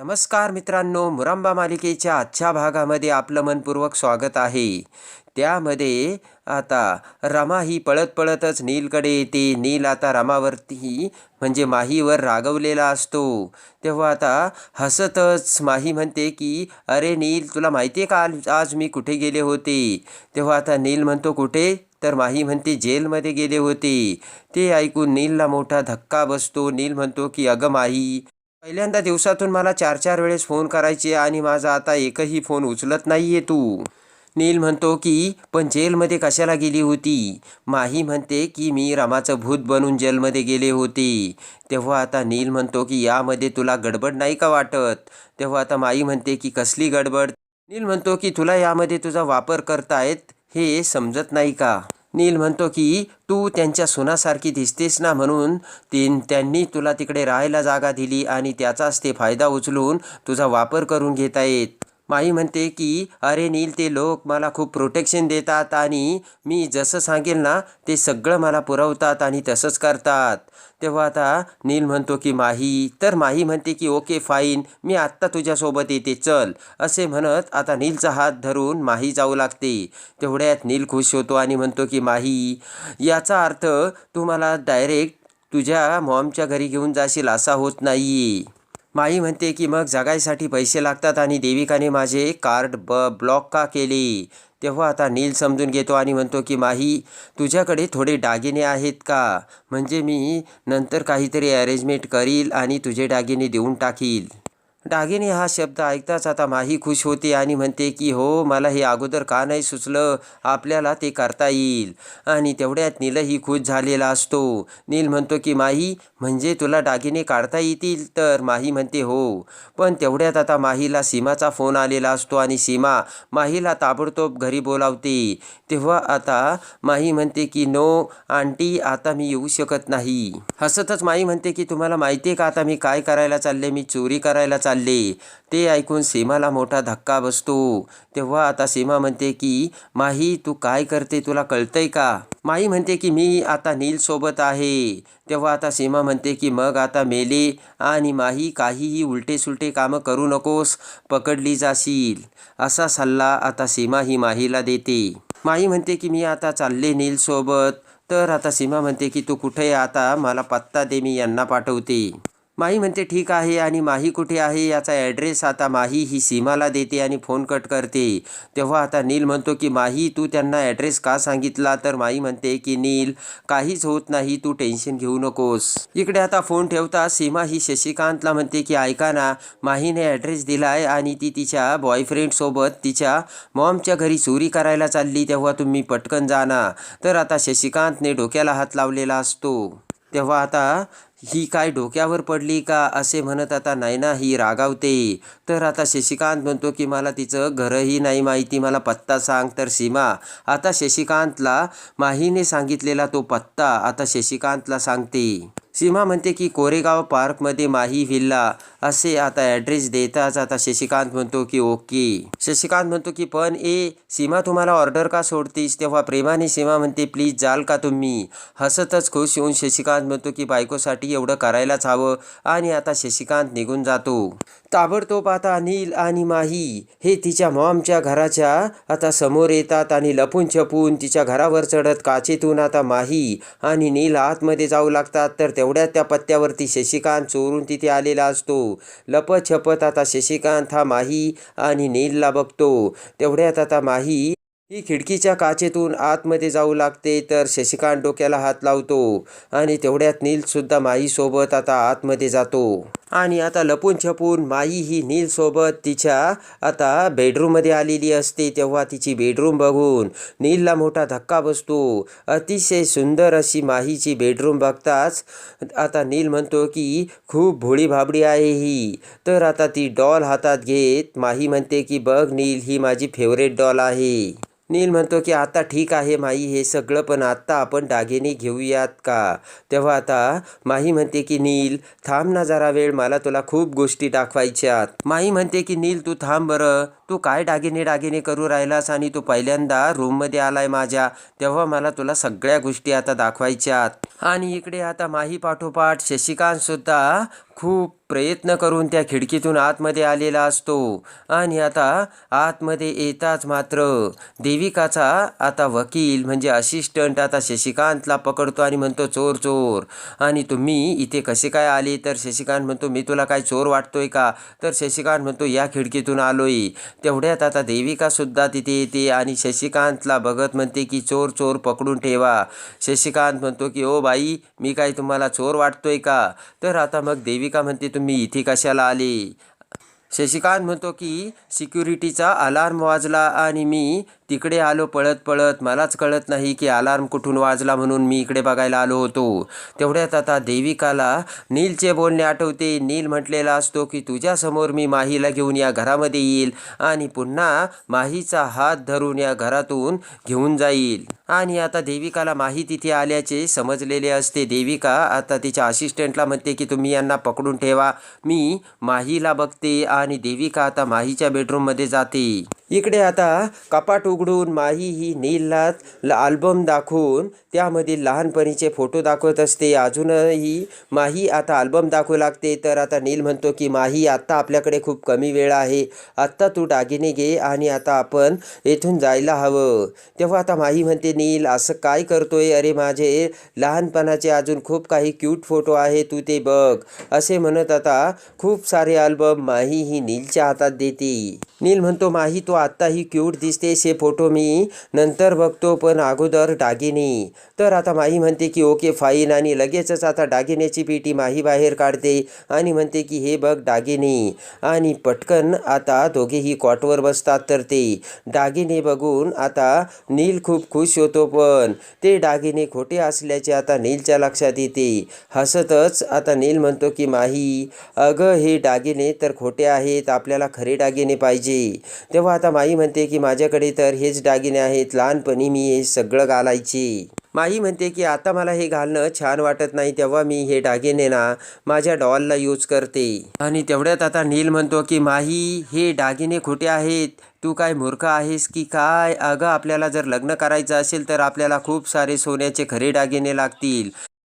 नमस्कार मित्रांनो मुरांबा मालिकेच्या आजच्या भागामध्ये आपलं मनपूर्वक स्वागत आहे. त्यामध्ये आता रमा ही पळत पळतच नीलकडे येते. नील आता रमावरती म्हणजे माहीवर रागवलेला असतो. तेव्हा आता हसतच माही म्हणते की अरे नील तुला माहिती आहे का आज आज मी कुठे गेले होते? तेव्हा आता नील म्हणतो कुठे? तर माही म्हणते जेलमध्ये गेले होते. ते ऐकून नीलला मोठा धक्का बसतो. नील म्हणतो की अगं माही पहिल्यांदा दिवसातून मला चार चार वेळेस फोन करायचे आणि माझा आता एकही फोन उचलत नाहीये तू. नील म्हणतो की पण जेलमध्ये कशाला गेली होती? माही म्हणते की मी रामाचं भूत बनून जेलमध्ये गेले होते. तेव्हा आता नील म्हणतो की यामध्ये तुला गडबड नाही का वाटत? तेव्हा आता माई म्हणते की कसली गडबड? नील म्हणतो की तुला यामध्ये तुझा वापर करतायत हे समजत नाही का? नील म्हणतो की तू त्यांच्या सुनासारखी दिसतेस ना म्हणून तीन त्यांनी तुला तिकडे राहायला जागा दिली आणि त्याचाच ते फायदा उचलून तुझा वापर करून घेतायत माई म्हणते की अरे नील ते लोक मला खूप प्रोटेक्शन देतात आणि मी जसं सांगेल ना ते सगळं मला पुरवतात आणि तसंच करतात. तेव्हा आता नील म्हणतो की माही. तर माही म्हणते की ओके फाईन मी आत्ता तुझ्यासोबत येते. चल. असे म्हणत आता नीलचा हात धरून माही जाऊ लागते. तेवढ्यात नील खुश होतो आणि म्हणतो की माही याचा अर्थ तू मला डायरेक्ट तुझ्या मॉमच्या घरी घेऊन जाशील असा होत नाही माई म्हणते की मग जगायसाठी पैसे लागतात आणि देविकाने माझे कार्ड ब ब्लॉक का केले? तेव्हा आता नील समजून घेतो आणि म्हणतो की माही तुझ्याकडे थोडे दागिने आहेत का? म्हणजे मी नंतर काहीतरी अरेंजमेंट करील आणि तुझे दागिने देऊन टाकील. दागिने हा शब्द ऐकताच आता माही खुश होते आणि म्हणते की हो मला हे अगोदर का नाही सुचलं? आपल्याला ते करता येईल. आणि तेवढ्यात नीलही खुश झालेला असतो. नील म्हणतो की माही म्हणजे तुला दागिने काढता येतील? तर माही म्हणते हो. पण तेवढ्यात आता माहीला सीमाचा फोन आलेला असतो आणि सीमा माहीला ताबडतोब घरी बोलावते. तेव्हा आता माही म्हणते की नो आंटी आता मी येऊ शकत नाही. हसतच माही म्हणते की तुम्हाला माहिती आहे का आता मी काय करायला चालले? मी चोरी करायला चालले चालले. ते ऐकून सीमाला मोठा धक्का बसतो. तेव्हा आता सीमा म्हणते की माही तू काय करते? तुला कळतंय का? माई म्हणते की मी आता नीलसोबत आहे. तेव्हा आता सीमा म्हणते की मग आता मेले आणि माही काहीही उलटे सुलटे कामं करू नकोस. पकडली जाशील. असा सल्ला आता सीमा ही माहीला देते. माही म्हणते की मी आता चालले नीलसोबत तर आता सीमा म्हणते की तू कुठे आहे? आता मला पत्ता दे मी यांना पाठवते. माही म्हणते ठीक आहे आणि माही कुठे आहे? याचा ॲड्रेस आता माही ही सीमाला देते आणि फोन कट करते. तेव्हा आता नील म्हणतो की माही तू त्यांना ॲड्रेस का सांगितला? तर माही म्हणते की नील काहीच होत नाही तू टेन्शन घेऊ नकोस. इकडे आता फोन ठेवता सीमा ही शशिकांतला म्हणते की ऐका ना माहीने ॲड्रेस दिलाय आणि ती तिच्या बॉयफ्रेंडसोबत तिच्या मॉमच्या घरी चोरी करायला चालली तेव्हा तुम्ही पटकन जा तर आता शशिकांतने डोक्याला हात लावलेला असतो. तेव्हा आता ही काय डोक्यावर पडली का असे म्हणत आता नायना ही रागावते. तर आता शशिकांत म्हणतो की मला तिचं घरही नाही माहिती मला पत्ता सांग तर सीमा. आता शशिकांतला माहीने सांगितलेला तो पत्ता आता शशिकांतला सांगते. सीमा म्हणते की कोरेगाव पार्कमध्ये माही व्हिल्ला असे आता ॲड्रेस देताच आता शशिकांत म्हणतो की ओके. शशिकांत म्हणतो की पण ए सीमा तुम्हाला ऑर्डर का सोडतीस? तेव्हा प्रेमाने सीमा म्हणते प्लीज जाल का तुम्ही? हसतच खुश होऊन शशिकांत म्हणतो की बायकोसाठी एवढं करायलाच हवं. आणि आता शशिकांत निघून जातो. ताबडतोब आता अनिल आणि माही हे तिच्या मॉमच्या घराच्या आता समोर येतात आणि लपून छपून तिच्या घरावर चढत काचेतून आता माही आणि नील आतमध्ये जाऊ लागतात. तर तेवढ्या त्या पत्त्यावरती शशिकांत चोरून तिथे आलेला असतो. लपत छपत आता शशिकांत हा माही आणि नीलला बघतो. तेवढ्यात आता माही ही खिडकीच्या काचेतून आतमध्ये जाऊ लागते तर शशिकांत डोक्याला हात लावतो आणि तेवढ्यात नीलसुद्धा माईसोबत आता आतमध्ये जातो. आणि आता लपून छपून माई ही नीलसोबत तिच्या आता बेडरूममध्ये आलेली असते तेव्हा तिची बेडरूम बघून नीलला मोठा धक्का बसतो. अतिशय सुंदर अशी माहीची बेडरूम बघताच आता नील म्हणतो की खूप भोळी भाबडी आहे ही. तर आता ती डॉल हातात घेत माही म्हणते की बघ नील ही माझी फेवरेट डॉल आहे. नील म्हणतो की आता ठीक आहे माई हे सगळं पण आत्ता आपण दागिने घेऊयात का? तेव्हा आता माही म्हणते की नील थांब ना जरा वेळ मला तुला खूप गोष्टी दाखवायच्यात. माही म्हणते की नील तू थांब बरं. तू काय दागिने दागिने करू राहिलास आणि तू पहिल्यांदा रूममध्ये आलाय माझ्या? तेव्हा मला तुला सगळ्या गोष्टी आता दाखवायच्यात. आणि इकडे आता माही पाठोपाठ शशिकांत सुद्धा खूप प्रयत्न करून त्या खिडकीतून आतमध्ये आलेला असतो. आणि आता आतमध्ये येताच मात्र देविकाचा आता वकील म्हणजे असिस्टंट आता शशिकांतला पकडतो आणि म्हणतो चोर चोर. आणि तुम्ही इथे कसे काय आले? तर शशिकांत म्हणतो मी तुला काय चोर वाटतोय का? तर शशिकांत म्हणतो या खिडकीतून आलोय. तेवढ्यात आता देविकासुद्धा तिथे येते आणि शशिकांतला बघत म्हणते की चोर चोर पकडून ठेवा. शशिकांत म्हणतो की ओ बाई मी काय तुम्हाला चोर वाटतोय का? तर आता मग देवी देविका म्हणते तुम्ही इथे कशाला आले? शशिकांत म्हणतो की सिक्युरिटीचा अलार्म वाजला आणि मी तिकडे आलो पळत पळत. मलाच कळत नाही की अलार्म कुठून वाजला म्हणून मी इकडे बघायला आलो होतो. तेवढ्यात आता देविकाला नीलचे बोलणे आठवते. नील म्हटलेला असतो की तुझ्यासमोर मी माहीला घेऊन या घरामध्ये येईल आणि पुन्हा माहीचा हात धरून या घरातून घेऊन जाईल. आणि आता देविकाला माही तिथे आल्याचे समजलेले असते. देविका आता तिच्या असिस्टंटला म्हणते की तुम्ही यांना पकडून ठेवा. मी माहीला बघते आणि देविका आता माहीच्या बेडरूममध्ये जाते. इकडे आता कपाट उघडून माही ही नीलला आल्बम दाखवून त्यामधील लहानपणीचे फोटो दाखवत असते. अजूनही माही आता आल्बम दाखवू लागते. तर आता नील म्हणतो की माही आत्ता आपल्याकडे खूप कमी वेळ आहे. आत्ता तू दागिने घे आणि आता आपण येथून जायला हवं. तेव्हा आता माही म्हणते नील असं काय करतोय? अरे माझे लहानपणाचे अजून खूप काही क्यूट फोटो आहे. तू ते बघ. असे म्हणत आता खूप सारे अल्बम माही ही नीलच्या हातात देते. नील म्हणतो माही तो आत्ताही क्यूट दिसतेस. हे फोटो मी नंतर बघतो पण अगोदर दागिने. तर आता माही म्हणते की ओके फाईन आणि लगेचच आता दागिन्याची पेटी माही बाहेर काढते आणि म्हणते की हे बघ दागिने. आणि पटकन आता दोघेही कॉटवर बसतात तर ते. दागिने बघून आता नील खूप खुश होतो पण ते दागिने खोटे असल्याचे आता नीलच्या लक्षात येते. हसतच आता नील म्हणतो की माही अगं हे दागिने तर खोटे आहेत. आपल्याला खरे दागिने पाहिजे. तेव्हा आता माई म्हणते की माझ्याकडे तर हेच दागिने आहेत. लहानपणी मी हे सगळं घालायचे. माही म्हणते की आता मला हे घालणं छान वाटत नाही तेव्हा मी हे दागिने ना माझ्या डॉलला यूज करते. आणि तेवढ्यात आता नील म्हणतो की माही हे दागिने खोटे आहेत. तू काय मूर्ख आहेस की काय? अगं आपल्याला जर लग्न करायचं असेल तर आपल्याला खूप सारे सोन्याचे खरे दागिने लागतील.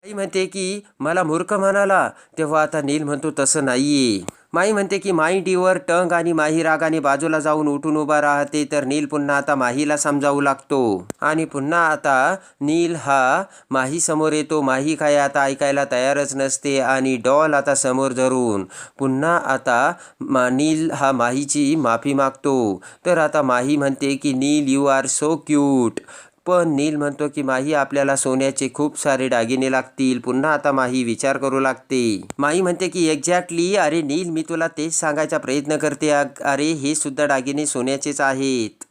आई म्हणते की मला मूर्ख म्हणाला. तेव्हा आता नील म्हणतो तसं नाहीये. माई म्हणते की माई डीवर टंग आणि माही रागाने बाजूला जाऊन उठून उभा राहते तर नील पुन्हा आता माहीला समजावू लागतो. आणि पुन्हा आता नील हा माही समोर येतो. माही काय आता ऐकायला तयारच नसते आणि डॉल आता समोर धरून पुन्हा आता मा नील हा माहीची माफी मागतो. तर आता माही म्हणते की Neel you are so cute पण नील म्हणतो की माही आपल्याला सोन्याचे खूप सारे दागिने लागतील. पुन्हा आता माही विचार करू लागते. माही म्हणते की एक्झॅक्टली. अरे नील मी तुला तेच सांगायचा प्रयत्न करते. अरे हे सुद्धा दागिने सोन्याचेच आहेत.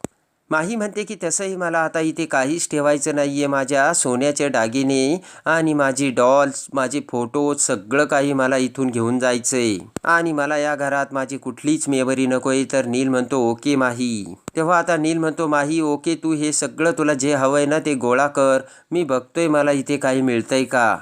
माही म्हणते की तसंही मला आता इथे काहीच ठेवायचं नाही आहे माझ्या सोन्याचे दागिने आणि माझी डॉल्स माझे फोटो सगळं काही मला इथून घेऊन जायचं आहे आणि मला या घरात माझी कुठलीच मेमरी नको आहे तर नील म्हणतो ओके माही. तेव्हा आता नील म्हणतो माही ओके तू हे सगळं तुला जे हवं आहे ना ते गोळा कर. मी बघतोय मला इथे काही मिळतंय का?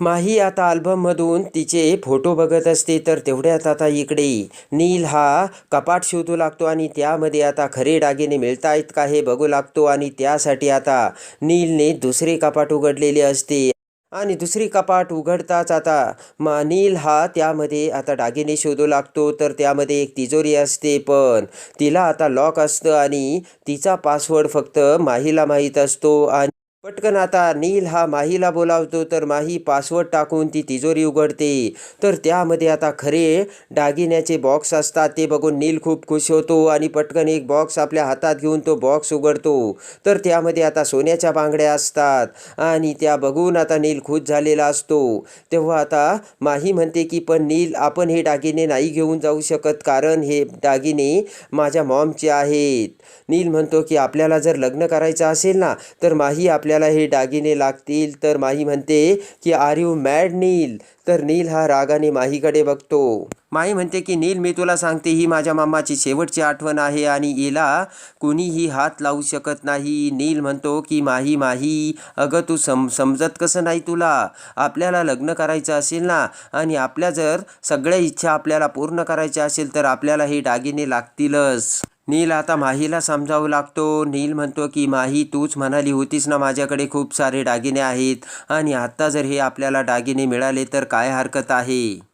माही आता अल्बममधून तिचे फोटो बघत असते तर तेवढ्यात आता इकडे. नील हा कपाट शोधू लागतो आणि त्यामध्ये आता खरे दागिने मिळतायत का हे बघू लागतो आणि त्यासाठी आता नीलने दुसरे कपाट उघडलेले असते. आणि दुसरी कपाट उघडताच आता मा नील हा त्यामध्ये आता दागिने शोधू लागतो तर त्यामध्ये एक तिजोरी असते. पण तिला आता लॉक असतं आणि तिचा पासवर्ड फक्त माहीला माहीत असतो आणि पटकन आता नील हा माहीला बोलावतो तर माही पासवर्ड टाकून ती तिजोरी उघडते. तर त्यामध्ये आता खरे दागिन्याचे बॉक्स असतात ते बघून नील खूप खुश होतो आणि पटकन एक बॉक्स आपल्या हातात घेऊन तो बॉक्स उघडतो. तर त्यामध्ये आता सोन्याच्या बांगड्या असतात आणि त्या बघून आता नील खुश झालेला असतो. तेव्हा आता माही म्हणते की पण नील आपण हे दागिने नाही घेऊन जाऊ शकत कारण हे दागिने माझ्या मॉमचे आहेत. नील म्हणतो की आपल्याला जर लग्न करायचं असेल ना तर माही आपल्या आपल्याला हे दागिने लागतील. तर माही म्हणते की आर यू मॅड नील तर नील हा रागाने माहीकडे बघतो. माही म्हणते की नील मी तुला सांगते ही माझ्या मामाची शेवटची आठवण आहे आणि हिला कुणीही हात लावू शकत नाही. नील म्हणतो की माही माही अगं तू सम समजत कसं नाही तुला? आपल्याला लग्न करायचं असेल ना? आणि आपल्या जर सगळ्या इच्छा आपल्याला पूर्ण करायच्या असेल तर आपल्याला हे दागिने लागतीलच. नील आता माहीला समजावू लागतो. नील म्हणतो की माही तूच म्हणाली होतीस ना माझ्याकडे खूप सारे दागिने आहेत. आणि आत्ता जर हे आपल्याला दागिने मिळाले तर काय हरकत आहे?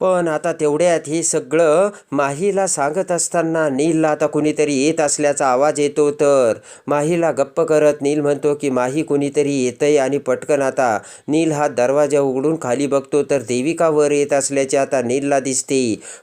पण आता तेवढ्यात हे सगळं माहीला सांगत असताना नीलला आता कुणीतरी येत असल्याचा आवाज येतो तर. माहीला गप्प करत नील म्हणतो की माही कुणीतरी येतंय आणि पटकन आता नील हा दरवाजा उघडून खाली बघतो तर देविका वर येत असल्याचे आता नीलला दिसते.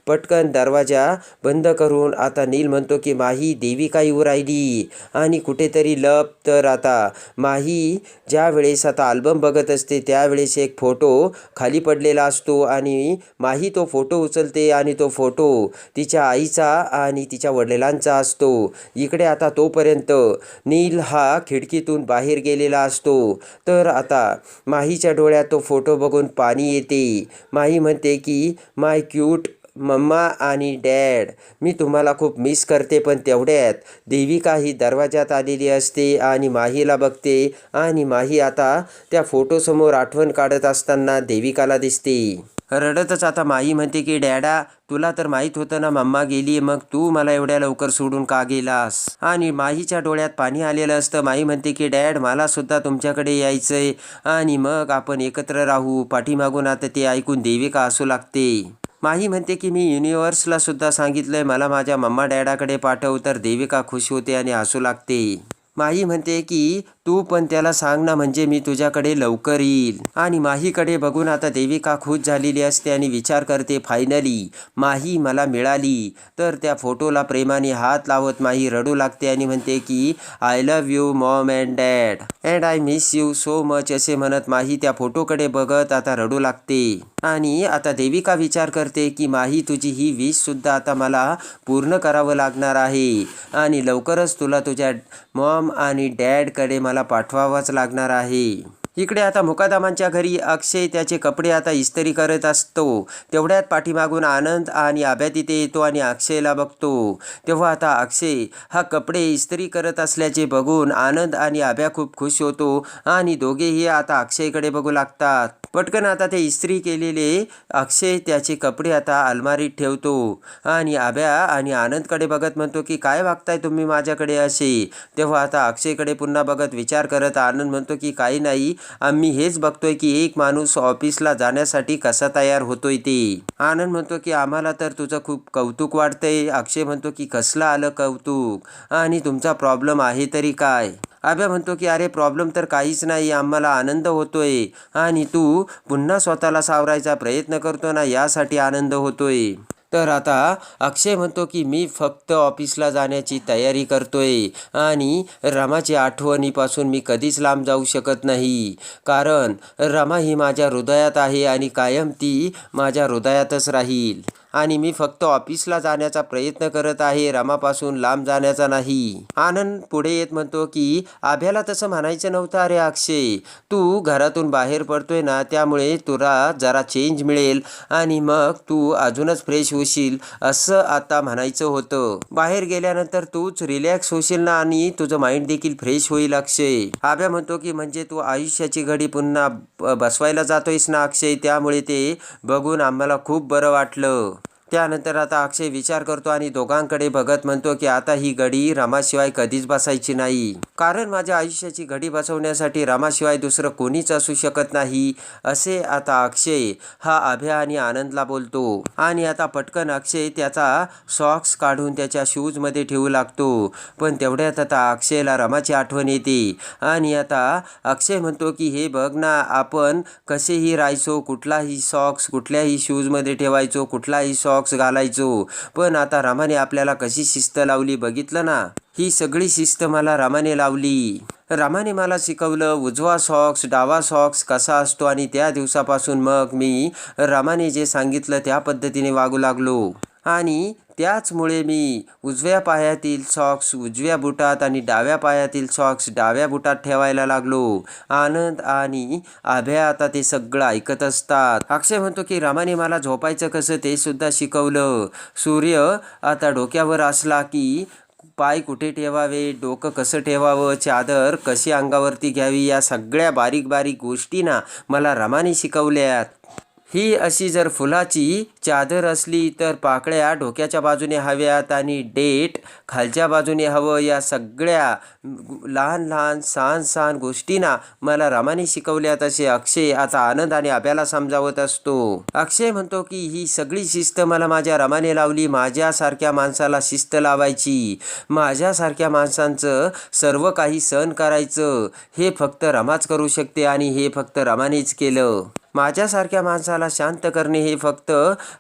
पटकन दरवाजा बंद करून आता नील म्हणतो की माही देविका येऊ राहिली आणि कुठेतरी लप तर आता माही ज्या वेळेस आता अल्बम बघत असते त्यावेळेस एक फोटो खाली पडलेला असतो आणि माही तो फोटो उचलते आणि तो फोटो तिच्या आईचा आणि तिच्या वडिलांचा असतो. इकडे आता तोपर्यंत नील हा खिडकीतून बाहेर गेलेला असतो. तर आता माहीच्या डोळ्यात तो फोटो बघून पाणी येते. माही म्हणते की माय क्यूट मम्मा आणि डॅड मी तुम्हाला खूप मिस करते पण तेवढ्यात देविका ही दरवाजात आलेली असते आणि माहीला बघते आणि माही आता त्या फोटोसमोर आठवण काढत असताना देविकाला दिसते. रडतच आता माई म्हणते की डॅडा तुला तर माहीत होतं ना मम्मा गेली मग तू मला एवढ्या लवकर सोडून का गेलास? आणि माहीच्या डोळ्यात पाणी आलेलं असतं. माई म्हणते की डॅड मला सुद्धा तुमच्याकडे यायचंय. आणि मग आपण एकत्र राहू. पाठीमागून आता ते ऐकून देविका असू लागते? माही म्हणते की मी युनिव्हर्सला सुद्धा सांगितलंय मला माझ्या मम्मा डॅडाकडे पाठव तर देविका खुश होते आणि हसू लागते? माही म्हणते की तू पण त्याला सांग ना म्हणजे मी तुझ्याकडे लवकर येईल. आणि माहीकडे बघून आता देविका खुश झालेली असते आणि विचार करते फायनली माही मला मिळाली. तर त्या फोटोला प्रेमाने हात लावत माही रडू लागते आणि म्हणते की I love you mom and dad and I miss you so much असे म्हणत माही त्या फोटोकडे बघत आता रडू लागते. आणि आता देविका विचार करते की माही तुझी ही विश सुद्धा आता मला पूर्ण करावं लागणार आहे. आणि लवकरच तुला तुझ्या मॉम आणि डॅडकडे मला पाठवावंच लागणार आहे. इकडे आता मुकादमांच्या घरी अक्षय त्याचे कपडे आता इस्त्री करत असतो. तेवढ्यात पाठीमागून आनंद आणि आब्या तिथे येतो आणि अक्षयला बघतो. तेव्हा आता अक्षय हा कपडे इस्त्री करत असल्याचे बघून आनंद आणि आब्या खूप खुश होतो आणि दोघेही आता अक्षयकडे बघू लागतात. पटकन आता ते इस्त्री केलेले अक्षय त्याचे कपडे आता अलमारीत ठेवतो. आणि आभ्या आणि आनंदकडे बघत म्हणतो की काय वागताय तुम्ही माझ्याकडे असे? तेव्हा आता अक्षयकडे पुन्हा बघत विचार करत आनंद म्हणतो की काही नाही आम्ही हेच बघतोय की एक माणूस ऑफिसला जाण्यासाठी कसा तयार होतोय ते. आनंद म्हणतो की आम्हाला तर तुझं खूप कौतुक वाटतंय. अक्षय म्हणतो की कसलं आलं कौतुक? आणि तुमचा प्रॉब्लेम आहे तरी काय? आभ्या म्हणतो की अरे प्रॉब्लेम तर काहीच नाही आम्हाला आनंद होतोय. आणि तू पुन्हा स्वतःला सावरायचा प्रयत्न करतो ना यासाठी आनंद होतोय. तर आता अक्षय म्हणतो की मी फक्त ऑफिसला जाण्याची तयारी करतोय आणि रमाच्या आठवणीपासून मी कधीच लांब जाऊ शकत नाही. कारण रमा ही माझ्या हृदयात आहे आणि कायम ती माझ्या हृदयातच राहील. आणि मी फक्त ऑफिसला जाण्याचा प्रयत्न करत आहे. रामापासून लांब जाण्याचा नाही. आनंद पुढे येत म्हणतो की आभ्याला तसं म्हणायचं नव्हतं अरे अक्षय. तू घरातून बाहेर पडतोय ना त्यामुळे तुला जरा चेंज मिळेल आणि मग तू अजूनच फ्रेश होशील असं आता म्हणायचं होतं. बाहेर गेल्यानंतर तूच रिलॅक्स होशील ना आणि तुझं माइंड देखील फ्रेश होईल अक्षय. आभ्या म्हणतो की म्हणजे तू आयुष्याची घडी पुन्हा ब- बसवायला जातोयस ना अक्षय? त्यामुळे ते बघून आम्हाला खूप बरं वाटलं. त्यानंतर आता अक्षय विचार करतो आणि दोघांकडे बघत म्हणतो की आता ही घडी रमाशिवाय कधीच बसायची नाही. कारण माझ्या आयुष्याची घडी बसवण्यासाठी रमाशिवाय दुसरं कोणीच असू शकत नाही असे आता अक्षय हा अभ्या आणि आनंदला बोलतो. आणि आता पटकन अक्षय त्याचा सॉक्स काढून त्याच्या शूजमध्ये ठेवू लागतो. पण तेवढ्यात आता अक्षयला रमाची आठवण येते. आणि आता अक्षय म्हणतो की हे बघ ना आपण कसेही राहायचो कुठलाही सॉक्स कुठल्याही शूजमध्ये ठेवायचो कुठलाही सॉक्स घालायचो. पण आता रामाने आपल्याला कशी शिस्त लावली बघितलं ना? ही सगळी शिस्त मला रामाने लावली. रामाने मला शिकवलं उजवा सॉक्स डावा सॉक्स कसा असतो आणि त्या दिवसापासून मग मी रामाने जे सांगितलं त्या पद्धतीने वागू लागलो. आणि त्याचमुळे मी उजव्या पायातील सॉक्स उजव्या बुटात आणि डाव्या पायातील सॉक्स डाव्या बुटात ठेवायला लागलो. आनंद आणि आभ्या आता ते सगळं ऐकत असतात. अक्षय म्हणतो की रामाने मला झोपायचं कसं ते सुद्धा शिकवलं. सूर्य आता डोक्यावर असला की पाय कुठे ठेवावे? डोकं कसं ठेवावं? चादर कशी अंगावरती घ्यावी? या सगळ्या बारीक बारीक गोष्टी ना मला रमाने शिकवल्यात. ही अशी जर फुलाची चादर असली तर पाकळ्या डोक्याच्या बाजूने हव्यात आणि डेट खालच्या बाजूने हवं. या सगळ्या लहान लहान सहान सहान गोष्टींना मला रामाने शिकवल्या तसे अक्षय आता आनंदाने अभ्याला समजावत असतो. अक्षय म्हणतो की ही सगळी शिस्त मला माझ्या रमाने लावली. माझ्यासारख्या माणसाला शिस्त लावायची. माझ्यासारख्या माणसांचं सर्व काही सहन करायचं. हे फक्त रमाच करू शकते आणि हे फक्त रमानेच केलं. माझ्यासारख्या माणसाला शांत करणे हे फक्त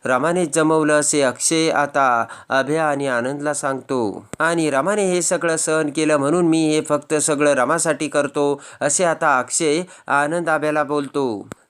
रमाने जमवलं असे अक्षय आता अभ्या आणि आनंदला सांगतो. आणि रमाने हे सगळं सहन केलं म्हणून मी हे फक्त सगळं रमासाठी करतो असे आता अक्षय आनंद आभ्याला बोलतो.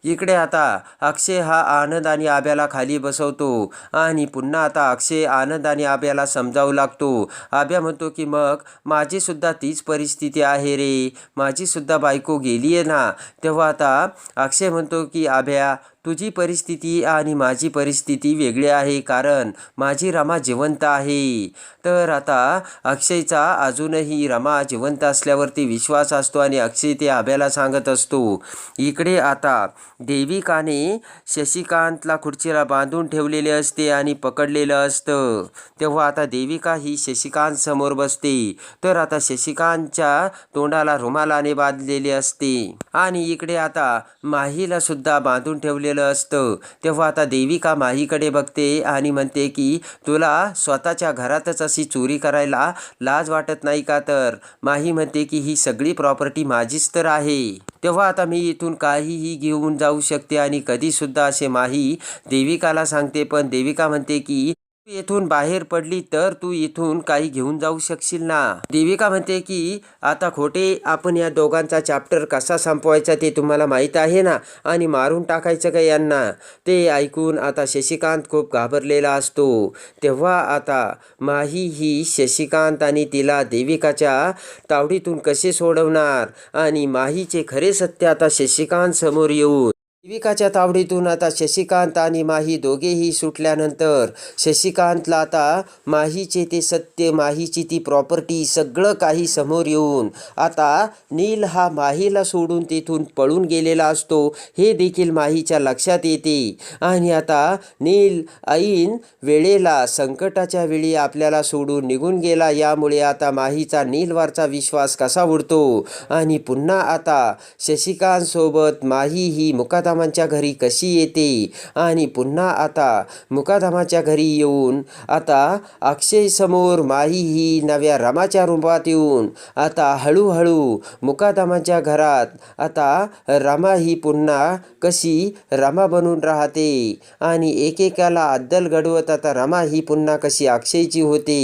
इकडे आता अक्षय हा आनंद आणि आब्याला खाली बसवतो आणि पुन्हा आता अक्षय आनंद आणि आब्याला समजावू लागतो. आब्या म्हणतो की मग माझीसुद्धा तीच परिस्थिती आहे रे. माझीसुद्धा बायको गेली आहे ना. तेव्हा आता अक्षय म्हणतो की आभ्या तुझी परिस्थिती आणि माझी परिस्थिती वेगळी आहे कारण माझी रमा जिवंत आहे. तर आता अक्षयचा अजूनही रमा जिवंत असल्यावरती विश्वास असतो आणि अक्षय ते आभ्याला सांगत असतो इकडे आता. देविकाने शशिकांतला खुर्चीला बांधून ठेवलेले असते आणि पकडलेलं असतं. तेव्हा आता देविका ही शशिकांत समोर बसते. तर आता शशिकांतच्या तोंडाला रुमालाने बांधलेले असते. आणि इकडे आता माहीला सुद्धा बांधून ठेवलेलं असतं. तेव्हा आता देविका माहीकडे बघते आणि म्हणते की तुला स्वतःच्या घरातच अशी चोरी करायला लाज वाटत नाही का तर? माही म्हणते की ही सगळी प्रॉपर्टी माझीच तर आहे. तेव्हा आता मी इथून काहीही घेऊन जाऊ शकते आणि कधीसुद्धा असे माही देविकाला सांगते. पण देविका म्हणते की तू येथून बाहेर पडली तर तू इथून काही घेऊन जाऊ शकशील ना? देविका म्हणते की आता खोटे आपण या दोघांचा चॅप्टर कसा संपवायचा ते तुम्हाला माहीत आहे ना? आणि मारून टाकायचं का यांना? ते ऐकून आता शशिकांत खूप घाबरलेला असतो. तेव्हा आता माही ही शशिकांत आणि तिला देविकाच्या तावडीतून कसे सोडवणार? आणि माहीचे खरे सत्य आता शशिकांत समोर येऊन देविकाच्या तावडीतून आता शशिकांत आणि माही दोघेही सुटल्यानंतर शशिकांतला आता माहीचे ते सत्य माहीची ती प्रॉपर्टी सगळं काही समोर येऊन आता नील हा माहीला सोडून तेथून पळून गेलेला असतो. हे देखील माहीच्या लक्षात येते. आणि आता नील ऐन वेळेला संकटाच्या वेळी आपल्याला सोडून निघून गेला. यामुळे आता माहीचा नीलवरचा विश्वास कसा उडतो? आणि पुन्हा आता शशिकांतसोबत माही ही मुकाधामांच्या घरी कशी येते? आणि पुन्हा आता मुकादमाच्या घरी येऊन आता अक्षय समोर माही ही नव्या रमाच्या रूपात येऊन आता हळूहळू मुकादमाच्या घरात आता रमा ही पुन्हा कशी रमा बनून राहते? आणि एकेकाला अद्दल घडवत आता रमा ही पुन्हा कशी अक्षयची होते?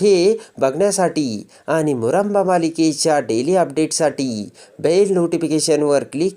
हे बघण्यासाठी आणि मुरंबा मालिकेच्या डेली अपडेटसाठी बेल नोटिफिकेशनवर क्लिक